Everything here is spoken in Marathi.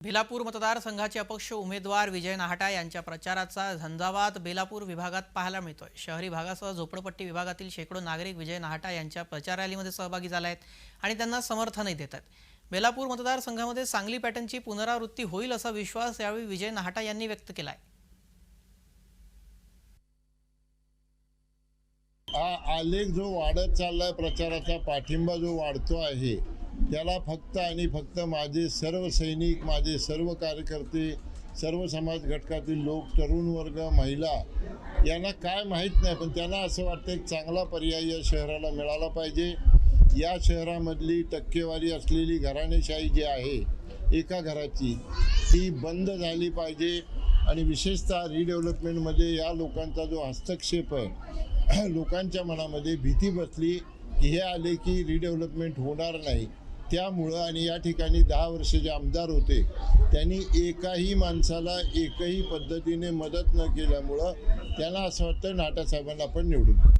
बेलापूर मतदारसंघाचे अपक्ष उमेदवार विजय नाहटा यांच्या प्रचाराचा झंझावात बेलापूर विभागात पाहायला मिळतोय. शहरी भागासह झोपडपट्टी विभागातील शेकडो नागरिक विजय नाहटा यांच्या प्रचार रॅलीमध्ये सहभागी झाले आहेत आणि त्यांना समर्थनही देत आहेत. बेलापूर मतदारसंघामध्ये सांगली पॅटर्नची पुनरावृत्ती होईल असा विश्वास यावेळी विजय नाहटा यांनी व्यक्त केला आहे हा आलेख जो वाढत चाललाय प्रचाराचा पाठिंबा जो वाढतो आहे त्याला फक्त आणि फक्त माझे सर्व सैनिक माझे सर्व कार्यकर्ते सर्व समाज घटकातील लोक तरुण वर्ग महिला यांना काय माहीत नाही पण त्यांना असं वाटतं एक चांगला पर्याय या शहराला मिळाला पाहिजे. या शहरामधली टक्केवारी असलेली घराणेशाही जी आहे एका घराची ती बंद झाली पाहिजे. आणि विशेषतः रिडेव्हलपमेंटमध्ये या लोकांचा जो हस्तक्षेप आहे लोकांच्या मनामध्ये भीती बसली की हे आले की रिडेव्हलपमेंट होणार नाही. त्यामुळं आणि या ठिकाणी दहा वर्ष जे आमदार होते त्यांनी एकाही माणसाला एकही पद्धतीने मदत न केल्यामुळं त्यांना असं वाटतं नाटासाहेबांना आपण निवडून